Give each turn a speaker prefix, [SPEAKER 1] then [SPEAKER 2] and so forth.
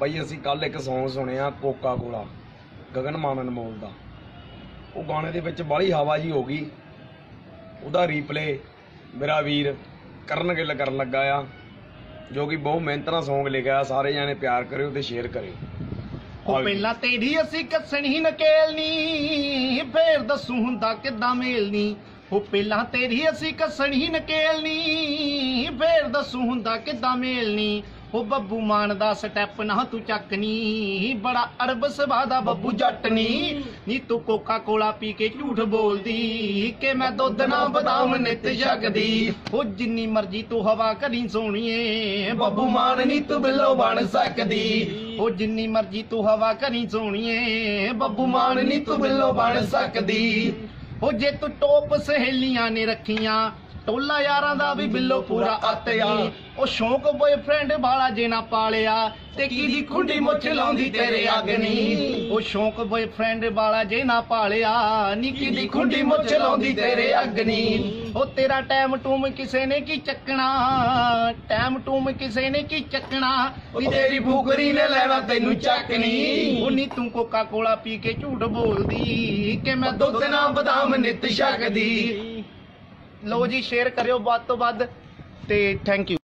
[SPEAKER 1] ਬਈ ਅਸੀਂ ਕੱਲ ਇੱਕ Song ਸੁਣਿਆ ਕੋਕਾ ਕੋਲਾ ਗਗਨ ਮਾਨ ਅਨਮੋਲ ਦਾ। ਉਹ ਗਾਣੇ ਦੇ ਵਿੱਚ ਬਾਹਲੀ ਹਵਾ ਜੀ ਹੋ ਗਈ। ਉਹਦਾ ਰੀਪਲੇ ਮੇਰਾ ਵੀਰ ਕਰਨ ਗਿੱਲ ਕਰਨ ਲੱਗਾ ਆ ਜੋ ਕਿ ਬਹੁਤ ਮਿਹਨਤ ਨਾਲ Song ਲਿਖਿਆ ਸਾਰੇ ਜਾਣੇ ਪਿਆਰ ਕਰਿਓ ਤੇ ਸ਼ੇਅਰ ਕਰਿਓ।
[SPEAKER 2] ਉਹ ਪਹਿਲਾਂ ਤੇਰੀ ਅਸੀਂ ਕੱਸਣੀ ਨਕੇਲਨੀ ਫੇਰ ਦੱਸੂ ਹੁੰਦਾ ਕਿੱਦਾਂ ਮੇਲਨੀ। ਉਹ ਪਹਿਲਾਂ ਤੇਰੀ ਅਸੀਂ ਕੱਸਣੀ ਨਕੇਲਨੀ ਫੇਰ ਦੱਸੂ ਹੁੰਦਾ ਕਿੱਦਾਂ ਮੇਲਨੀ ਉਹ ਬੱਬੂ ਮਾਨ ਦਾ ਸਟੈਪ ਨਾ ਤੂੰ ਚੱਕਨੀ ਬੜਾ ਅਰਬ ਸਭਾ ਦਾ ਬੱਬੂ ਜੱਟਨੀ ਨੀ ਤੂੰ ਕੋਕਾ ਕੋਲਾ ਪੀ ਕੇ ਝੂਠ ਬੋਲਦੀ, ਕਿ ਮੈਂ ਦੁੱਧ ਨਾ ਬਦਾਮ ਨਿੱਤ ਛਕਦੀ ਉਹ ਜਿੰਨੀ ਮਰਜ਼ੀ ਤੂੰ ਹਵਾ ਕਰੀ ਸੋਣੀਏ, ਬੱਬੂ ਮਾਨ ਨੀ ਤੂੰ ਬਿੱਲੋ ਬਣ ਸਕਦੀ। ਉਹ ਜਿੰਨੀ ਮਰਜ਼ੀ ਤੂੰ ਹਵਾ ਕਰੀ ਸੋਣੀਏ, ਬੱਬੂ ਮਾਨ ਨੀ ਤੂੰ ਬਿੱਲੋ ਬਣ ਸਕਦੀ। ਉਹ ਜੇ ਤੂੰ ਟੋਪ ਸਹੇਲੀਆਂ ਨੇ ਰੱਖੀਆਂ ਟੋਲਾ ਯਾਰਾਂ ਦਾ ਵੀ ਬਿੱਲੋ ਪੂਰਾ ਆਤਿਆ। ਉਹ ਸ਼ੌਂਕ ਬॉयਫ੍ਰੈਂਡ ਵਾਲਾ ਜੇ ਨਾ ਪਾਲਿਆ, ਤੇ ਕਿਹਦੀ ਖੁੰਡੀ ਮੁੱਛ ਲਾਉਂਦੀ ਤੇਰੇ ਅੱਗ ਉਹ ਸ਼ੌਂਕ ਬॉयਫ੍ਰੈਂਡ ਵਾਲਾ ਜੇ ਨਾ ਪਾਲਿਆ, ਨੀ ਕਿਹਦੀ ਖੁੰਡੀ ਮੁੱਛ ਲਾਉਂਦੀ ਤੇਰੇ ਅੱਗ ਉਹ ਤੇਰਾ ਟਾਈਮ ਟੂਮ ਕਿਸੇ ਨੇ ਕੀ ਚੱਕਣਾ? ਟਾਈਮ ਟੂਮ ਕਿਸੇ ਨੇ ਕੀ ਚੱਕਣਾ? ਵੀ ਤੇਰੀ ਫੁਕਰੀ ਨੇ ਲੈਣਾ ਤੈਨੂੰ ਚੱਕਣੀ ਉਹ ਨੀ ਤੂੰ ਕੋਕਾ ਕੋਲਾ ਪੀ ਕੇ ਝੂਠ ਬੋਲਦੀ, ਕਿ ਮੈਂ ਦੁੱਧ ਨਾ ਬਦਾਮ ਨਿੱਤ ਛਕਦੀ? ਲਓ ਜੀ ਸ਼ੇਅਰ ਕਰਿਓ ਵੱਧ ਤੋਂ ਵੱਧ ਤੇ ਥੈਂਕ ਯੂ